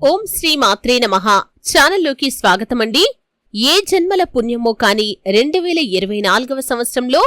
ఓం శ్రీ మాత్రే నమ. ఛానల్లోకి స్వాగతమండి. ఏ జన్మల పుణ్యమో కాని రెండు వేల ఇరవై నాలుగవ సంవత్సరంలో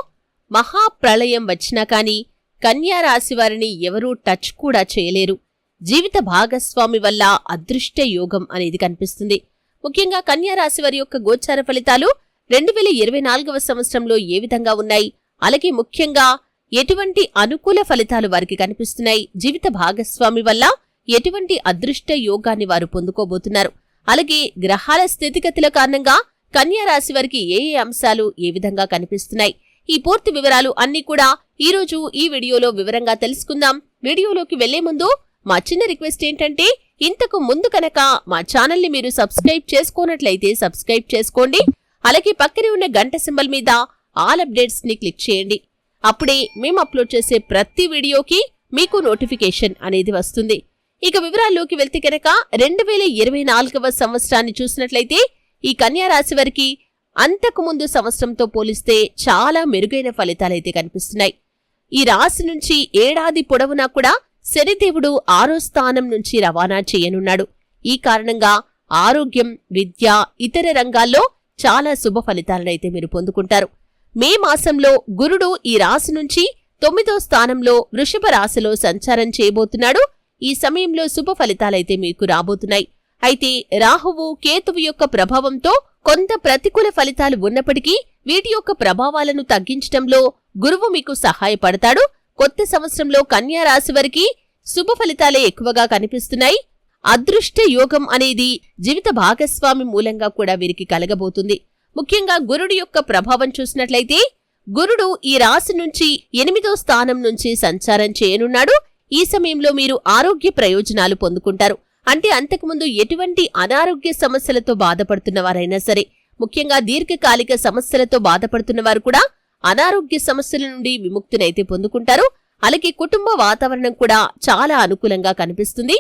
మహాప్రళయం వచ్చినా కాని కన్యారాశి వారిని ఎవరూ టచ్ కూడా చేయలేరు. జీవిత భాగస్వామి వల్ల అదృష్ట యోగం అనేది కనిపిస్తుంది. ముఖ్యంగా కన్యారాశి వారి యొక్క గోచార ఫలితాలు రెండు వేల ఇరవై నాలుగవ సంవత్సరంలో ఏ విధంగా ఉన్నాయి? అలాగే ముఖ్యంగా ఎటువంటి అనుకూల ఫలితాలు వారికి కనిపిస్తున్నాయి? జీవిత భాగస్వామి వల్ల ఎటువంటి అదృష్ట యోగాన్ని వారు పొందుకోబోతున్నారు? అలాగే గ్రహాల స్థితిగతుల కారణంగా కన్యా రాశి వారికి ఏ ఏ అంశాలు ఏ విధంగా కనిపిస్తున్నాయి? ఈ పూర్తి వివరాలు అన్ని కూడా ఈ రోజు ఈ వీడియోలో వివరంగా తెలుసుకుందాం. వీడియోలోకి వెళ్ళే ముందు మా చిన్న రిక్వెస్ట్ ఏంటంటే ఇంతకు ముందు కనుక మా ఛానల్ని మీరు సబ్స్క్రైబ్ చేసుకోనట్లయితే సబ్స్క్రైబ్ చేసుకోండి. అలాగే పక్కనే ఉన్న గంట సింబల్ మీద ఆల్ అప్డేట్స్ని క్లిక్ చేయండి. అప్పుడే మేము అప్లోడ్ చేసే ప్రతి వీడియోకి మీకు నోటిఫికేషన్ అనేది వస్తుంది. ఇక వివరాల్లోకి వెళ్తే కనుక రెండు వేల ఇరవై నాలుగవ సంవత్సరాన్ని చూసినట్లయితే ఈ కన్యా రాశి వారికి అంతకు ముందు సంవత్సరంతో పోలిస్తే చాలా మెరుగైన ఫలితాలైతే కనిపిస్తున్నాయి. ఈ రాశి నుంచి ఏడాది పొడవునా కూడా శనిదేవుడు ఆరో స్థానం నుంచి రవాణా చేయనున్నాడు. ఈ కారణంగా ఆరోగ్యం విద్య ఇతర రంగాల్లో చాలా శుభ ఫలితాలనైతే మీరు పొందుకుంటారు. మే మాసంలో గురుడు ఈ రాశి నుంచి తొమ్మిదో స్థానంలో వృషభ రాశిలో సంచారం చేయబోతున్నాడు. ఈ సమయంలో శుభ ఫలితాలైతే మీకు రాబోతున్నాయి. అయితే రాహువు కేతువు యొక్క ప్రభావంతో కొంత ప్రతికూల ఫలితాలు ఉన్నప్పటికీ వీటి యొక్క ప్రభావాలను తగ్గించటంలో గురువు మీకు సహాయపడతాడు. కొత్త సంవత్సరంలో కన్యా రాశి వారికి శుభ ఫలితాలే ఎక్కువగా కనిపిస్తున్నాయి. అదృష్ట యోగం అనేది జీవిత భాగస్వామి మూలంగా కూడా వీరికి కలగబోతుంది. ముఖ్యంగా గురుడు యొక్క ప్రభావం చూసినట్లయితే గురుడు ఈ రాశి నుంచి ఎనిమిదో స్థానం నుంచి సంచారం చేయనున్నాడు. ఈ సమయంలో మీరు ఆరోగ్య ప్రయోజనాలు పొందుకుంటారు. అంటే అంతకుముందు ఎటువంటి అనారోగ్య సమస్యలతో బాధపడుతున్న వారైనా సరే ముఖ్యంగా దీర్ఘకాలిక సమస్యలతో బాధపడుతున్న వారు కూడా అనారోగ్య సమస్యల నుండి విముక్తినైతే పొందుకుంటారు. అలాగే కుటుంబ వాతావరణం కూడా చాలా అనుకూలంగా కనిపిస్తుంది.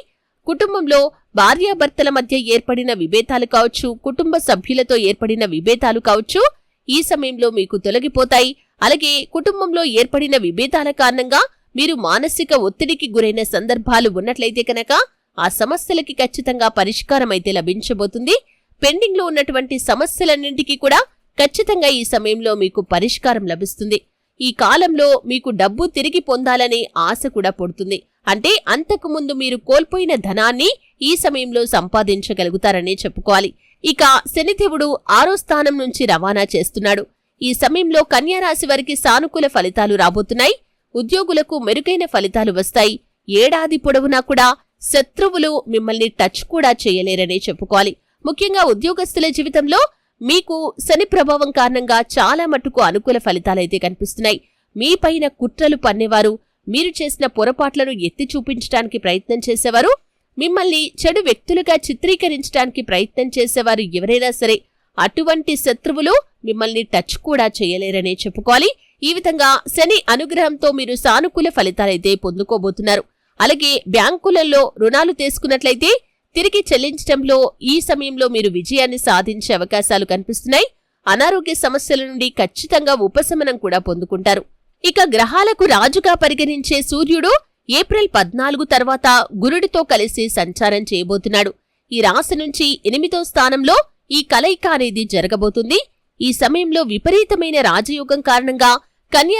కుటుంబంలో భార్యాభర్తల మధ్య ఏర్పడిన విభేదాలు కావచ్చు కుటుంబ సభ్యులతో ఏర్పడిన విభేదాలు కావచ్చు ఈ సమయంలో మీకు తొలగిపోతాయి. అలాగే కుటుంబంలో ఏర్పడిన విభేదాల కారణంగా మీరు మానసిక ఒత్తిడికి గురైన సందర్భాలు ఉన్నట్లయితే కనుక ఆ సమస్యలకి ఖచ్చితంగా పరిష్కారం అయితే లభించబోతుంది. పెండింగ్లో ఉన్నటువంటి సమస్యలన్నింటికీ కూడా ఖచ్చితంగా ఈ సమయంలో మీకు పరిష్కారం లభిస్తుంది. ఈ కాలంలో మీకు డబ్బు తిరిగి పొందాలనే ఆశ కూడా పడుతుంది. అంటే అంతకు ముందు మీరు కోల్పోయిన ధనాన్ని ఈ సమయంలో సంపాదించగలుగుతారనే చెప్పుకోవాలి. ఇక శనిదేవుడు ఆరో స్థానం నుంచి రవాణా చేస్తున్నాడు. ఈ సమయంలో కన్యారాశి వారికి సానుకూల ఫలితాలు రాబోతున్నాయి. ఉద్యోగులకు మెరుగైన ఫలితాలు వస్తాయి. ఏడాది పొడవునా కూడా శత్రువులు మిమ్మల్ని టచ్ కూడా చేయలేరనే చెప్పుకోవాలి. ముఖ్యంగా ఉద్యోగస్తుల జీవితంలో మీకు శని ప్రభావం కారణంగా చాలా మటుకు అనుకూల ఫలితాలైతే కనిపిస్తున్నాయి. మీపైన కుట్రలు పన్నేవారు మీరు చేసిన పొరపాట్లను ఎత్తి చూపించడానికి ప్రయత్నం చేసేవారు మిమ్మల్ని చెడు వ్యక్తులుగా చిత్రీకరించడానికి ప్రయత్నం చేసేవారు ఎవరైనా సరే అటువంటి శత్రువులు మిమ్మల్ని టచ్ కూడా చేయలేరనే చెప్పుకోవాలి. ఈ విధంగా శని అనుగ్రహంతో మీరు సానుకూల ఫలితాలైతే పొందుకోబోతున్నారు. అలాగే బ్యాంకులలో రుణాలు తీసుకున్నట్లయితే తిరిగి చెల్లించడంలో ఈ సమయంలో మీరు విజయాన్ని సాధించే అవకాశాలు కనిపిస్తున్నాయి. అనారోగ్య సమస్యల నుండి ఖచ్చితంగా ఉపశమనం కూడా పొందుకుంటారు. ఇక గ్రహాలకు రాజుగా పరిగణించే సూర్యుడు ఏప్రిల్ పద్నాలుగు తర్వాత గురుడితో కలిసి సంచారం చేయబోతున్నాడు. ఈ రాశి నుంచి ఎనిమిదో స్థానంలో ఈ కలయిక అనేది జరగబోతుంది. ఈ సమయంలో విపరీతమైన రాజయోగం కారణంగా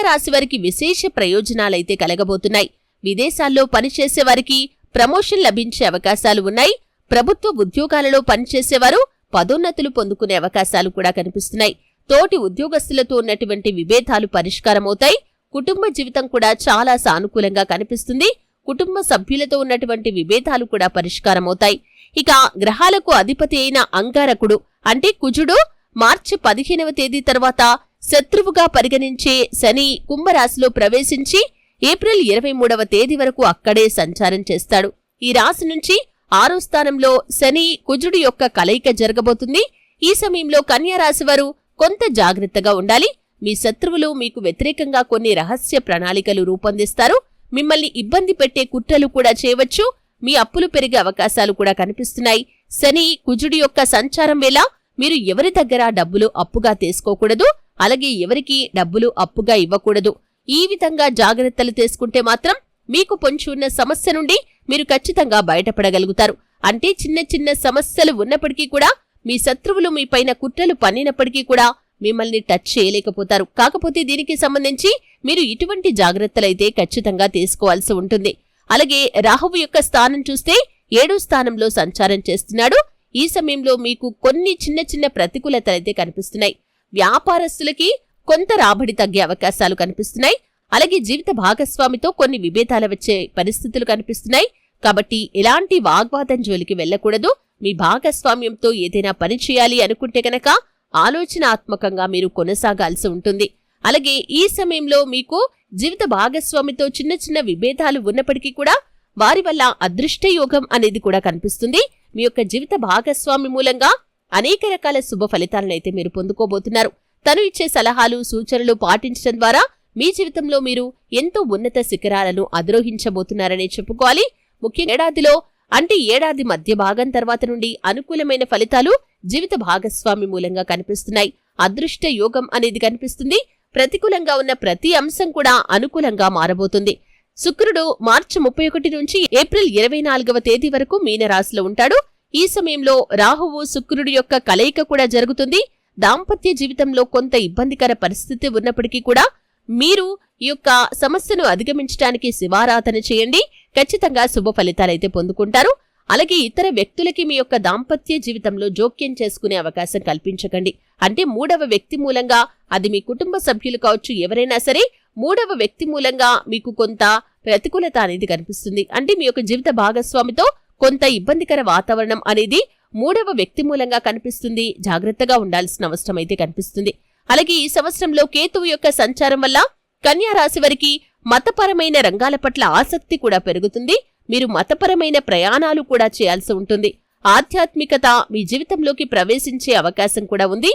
రాశి వారికి విశేష ప్రయోజనాలైతే కలగబోతున్నాయి. విదేశాల్లో పనిచేసే వారికి ప్రమోషన్ లభించే అవకాశాలు ఉన్నాయి. ప్రభుత్వ ఉద్యోగాలలో పనిచేసేవారు పదోన్నతులు పొందుకునే అవకాశాలు కూడా కనిపిస్తున్నాయి. తోటి ఉద్యోగస్తులతో ఉన్నటువంటి విభేదాలు పరిష్కారమవుతాయి. కుటుంబ జీవితం కూడా చాలా సానుకూలంగా కనిపిస్తుంది. కుటుంబ సభ్యులతో ఉన్నటువంటి విభేదాలు కూడా పరిష్కారమవుతాయి. ఇక గ్రహాలకు అధిపతి అయిన అంగారకుడు అంటే కుజుడు మార్చి పదిహేనవ తేదీ తర్వాత శత్రువుగా పరిగణించే శని కుంభరాశిలో ప్రవేశించి ఏప్రిల్ ఇరవై మూడవ తేదీ వరకు అక్కడే సంచారం చేస్తాడు. ఈ రాశి నుంచి ఆరో స్థానంలో శని కుజుడు యొక్క కలయిక జరగబోతుంది. ఈ సమయంలో కన్యారాశి వారు కొంత జాగ్రత్తగా ఉండాలి. మీ శత్రువులు మీకు వ్యతిరేకంగా కొన్ని రహస్య ప్రణాళికలు రూపొందిస్తారు. మిమ్మల్ని ఇబ్బంది పెట్టే కుట్రలు కూడా చేయవచ్చు. మీ అప్పులు పెరిగే అవకాశాలు కూడా కనిపిస్తున్నాయి. శని కుజుడి యొక్క సంచారం వేళ మీరు ఎవరి దగ్గర డబ్బులు అప్పుగా తీసుకోకూడదు అలాగే ఎవరికి డబ్బులు అప్పుగా ఇవ్వకూడదు. ఈ విధంగా జాగ్రత్తలు తీసుకుంటే మాత్రం మీకు పొంచి ఉన్న సమస్య నుండి మీరు ఖచ్చితంగా బయటపడగలుగుతారు. అంటే చిన్న చిన్న సమస్యలు ఉన్నప్పటికీ కూడా మీ శత్రువులు మీ పైన కుట్రలు పన్నినప్పటికీ కూడా మిమ్మల్ని టచ్ చేయలేకపోతారు. కాకపోతే దీనికి సంబంధించి మీరు ఇటువంటి జాగ్రత్తలైతే ఖచ్చితంగా తీసుకోవాల్సి ఉంటుంది. అలాగే రాహువు యొక్క స్థానం చూస్తే ఏడో స్థానంలో సంచారం చేస్తున్నాడు. ఈ సమయంలో మీకు కొన్ని చిన్న చిన్న ప్రతికూలతలైతే కనిపిస్తున్నాయి. వ్యాపారస్తులకి కొంత రాబడి తగ్గే అవకాశాలు కనిపిస్తున్నాయి. అలాగే జీవిత భాగస్వామితో కొన్ని విభేదాలు వచ్చే పరిస్థితులు కనిపిస్తున్నాయి. కాబట్టి ఎలాంటి వాగ్వాదం జోలికి వెళ్ళకూడదు మీ భాగస్వామ్యంతో ఏదైనా పని చేయాలి అనుకుంటే గనక ఆలోచనాత్మకంగా మీరు కొనసాగాల్సి ఉంటుంది. అలాగే ఈ సమయంలో మీకు జీవిత భాగస్వామితో చిన్న చిన్న విభేదాలు ఉన్నప్పటికీ కూడా వారి వల్ల అదృష్ట యోగం అనేది కూడా కనిపిస్తుంది. మీ యొక్క జీవిత భాగస్వామి మూలంగా అనేక రకాల శుభ ఫలితాలనైతే మీరు పొందుకోబోతున్నారు. తను ఇచ్చే సలహాలు సూచనలు పాటించడం ద్వారా మీ జీవితంలో మీరు ఎంతో ఉన్నత శిఖరాలను అధిరోహించబోతున్నారనే చెప్పుకోవాలి. ముఖ్య ఏడాదిలో అంటే ఏడాది మధ్య భాగం తర్వాత నుండి అనుకూలమైన ఫలితాలు జీవిత భాగస్వామి మూలంగా కనిపిస్తున్నాయి. అదృష్ట యోగం అనేది కనిపిస్తుంది. ప్రతికూలంగా ఉన్న ప్రతి అంశం కూడా అనుకూలంగా మారబోతుంది. శుక్రుడు మార్చి ముప్పై ఒకటి నుంచి ఏప్రిల్ ఇరవై నాలుగవ తేదీ వరకు మీనరాశిలో ఉంటాడు. ఈ సమయంలో రాహువు శుక్రుడి యొక్క కలయిక కూడా జరుగుతుంది. దాంపత్య జీవితంలో కొంత ఇబ్బందికర పరిస్థితి ఉన్నప్పటికీ కూడా మీరు ఈ యొక్క సమస్యను అధిగమించడానికి శివారాధన చేయండి. ఖచ్చితంగా శుభ ఫలితాలైతే పొందుకుంటారు. అలాగే ఇతర వ్యక్తులకి మీ యొక్క దాంపత్య జీవితంలో జోక్యం చేసుకునే అవకాశం కల్పించకండి. అంటే మూడవ వ్యక్తి మూలంగా అది మీ కుటుంబ సభ్యులు కావచ్చు ఎవరైనా సరే మూడవ వ్యక్తి మూలంగా మీకు కొంత ప్రతికూలత అనేది కనిపిస్తుంది. అంటే మీ యొక్క జీవిత భాగస్వామితో కొంత ఇబ్బందికర వాతావరణం అనేది మూడవ వ్యక్తి మూలంగా కనిపిస్తుంది. జాగ్రత్తగా ఉండాల్సిన అవసరం అయితే కనిపిస్తుంది. అలాగే ఈ సంవత్సరంలో కేతువు యొక్క సంచారం వల్ల కన్యా రాశి వారికి మతపరమైన రంగాల పట్ల ఆసక్తి కూడా పెరుగుతుంది. మీరు మతపరమైన ప్రయాణాలు కూడా చేయాల్సి ఉంటుంది. ఆధ్యాత్మికత మీ జీవితంలోకి ప్రవేశించే అవకాశం కూడా ఉంది.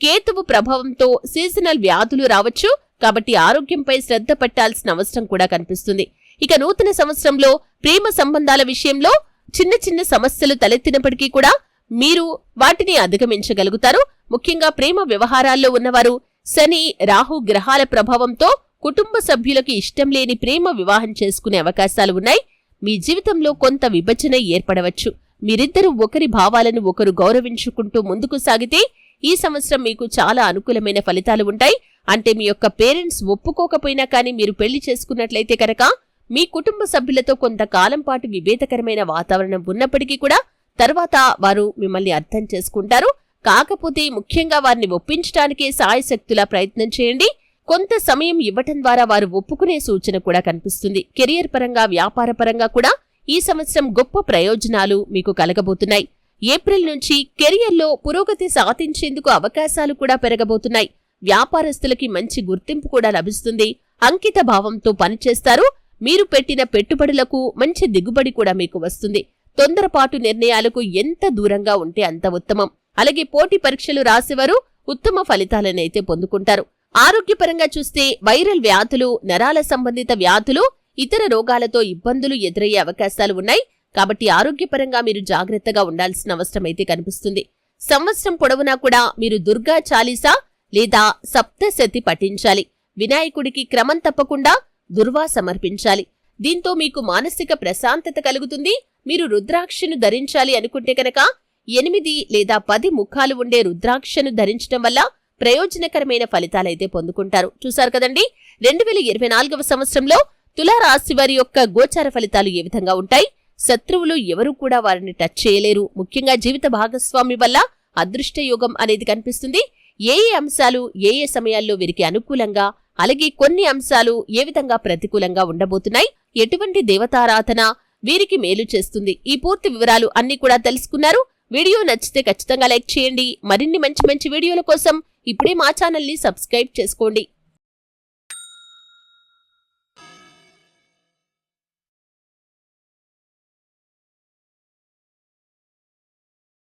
కేతువు ప్రభావంతో సీజనల్ వ్యాధులు రావచ్చు. కాబట్టి ఆరోగ్యంపై శ్రద్ధ పెట్టాల్సిన అవసరం కూడా కనిపిస్తుంది. ఇక నూతన సంవత్సరంలో ప్రేమ సంబంధాల విషయంలో చిన్న చిన్న సమస్యలు తలెత్తినప్పటికీ కూడా మీరు వాటిని అధిగమించగలుగుతారు. ముఖ్యంగా ప్రేమ వ్యవహారాల్లో ఉన్నవారు శని రాహు గ్రహాల ప్రభావంతో కుటుంబ సభ్యులకు ఇష్టం లేని ప్రేమ వివాహం చేసుకునే అవకాశాలు ఉన్నాయి. మీ జీవితంలో కొంత విభజన ఏర్పడవచ్చు. మీరిద్దరూ ఒకరి భావాలను ఒకరు గౌరవించుకుంటూ ముందుకు సాగితే ఈ సంవత్సరం మీకు చాలా అనుకూలమైన ఫలితాలు ఉంటాయి. అంటే మీ యొక్క పేరెంట్స్ ఒప్పుకోకపోయినా కానీ మీరు పెళ్ళి చేసుకున్నట్లయితే కనుక మీ కుటుంబ సభ్యులతో కొంతకాలం పాటు విభేదకరమైన వాతావరణం ఉన్నప్పటికీ కూడా తర్వాత వారు మిమ్మల్ని అర్థం చేసుకుంటారు. కాకపోతే ముఖ్యంగా వారిని ఒప్పించడానికే సాయశక్తులా ప్రయత్నం చేయండి. కొంత సమయం ఇవ్వటం ద్వారా వారు ఒప్పుకునే సూచన కూడా కనిపిస్తుంది. కెరియర్ పరంగా వ్యాపార పరంగా కూడా ఈ సంవత్సరం గొప్ప ప్రయోజనాలు మీకు కలగబోతున్నాయి. ఏప్రిల్ నుంచి కెరియర్లో పురోగతి సాధించేందుకు అవకాశాలు కూడా పెరగబోతున్నాయి. వ్యాపారస్తులకి మంచి గుర్తింపు కూడా లభిస్తుంది. అంకిత భావంతో పనిచేస్తారు. మీరు పెట్టిన పెట్టుబడులకు మంచి దిగుబడి కూడా మీకు వస్తుంది. తొందరపాటు నిర్ణయాలకు ఎంత దూరంగా ఉంటే అంత ఉత్తమం. అలాగే పోటీ పరీక్షలు రాసేవారు ఉత్తమ ఫలితాలనైతే పొందుకుంటారు. ఆరోగ్యపరంగా చూస్తే వైరల్ వ్యాధులు నరాల సంబంధిత వ్యాధులు ఇతర రోగాలతో ఇబ్బందులు ఎదురయ్యే అవకాశాలు ఉన్నాయి. కాబట్టి ఆరోగ్యపరంగా మీరు జాగ్రత్తగా ఉండాల్సిన అవసరం అయితే కనిపిస్తుంది. సంవత్సరం పొడవునా కూడా మీరు దుర్గా చాలీసా లేదా సప్తశతి పఠించాలి. వినాయకుడికి క్రమం తప్పకుండా దుర్వా సమర్పించాలి. దీంతో మీకు మానసిక ప్రశాంతత కలుగుతుంది. మీరు రుద్రాక్షను ధరించాలి అనుకుంటే కనుక ఎనిమిది లేదా పది ముఖాలు ఉండే రుద్రాక్షను ధరించడం వల్ల ప్రయోజనకరమైన ఫలితాలైతే పొందుకుంటారు. చూశారు కదండి? రెండు వేల ఇరవై నాలుగవ సంవత్సరంలో తులారాశి వారి యొక్క గోచార ఫలితాలు ఏ విధంగా ఉంటాయి? శత్రువులు ఎవరూ కూడా వారిని టచ్ చేయలేరు. ముఖ్యంగా జీవిత భాగస్వామి వల్ల అదృష్ట యోగం అనేది కనిపిస్తుంది. ఏ ఏ అంశాలు ఏ ఏ సమయాల్లో వీరికి అనుకూలంగా అలాగే కొన్ని అంశాలు ఏ విధంగా ప్రతికూలంగా ఉండబోతున్నాయి ఎటువంటి దేవతారాధన వీరికి మేలు చేస్తుంది ఈ పూర్తి వివరాలు అన్ని కూడా తెలుసుకున్నారు. వీడియో నచ్చితే ఖచ్చితంగా లైక్ చేయండి. మరిన్ని మంచి మంచి వీడియోల కోసం ఇప్పుడే మా ఛానల్ని సబ్స్క్రైబ్ చేసుకోండి.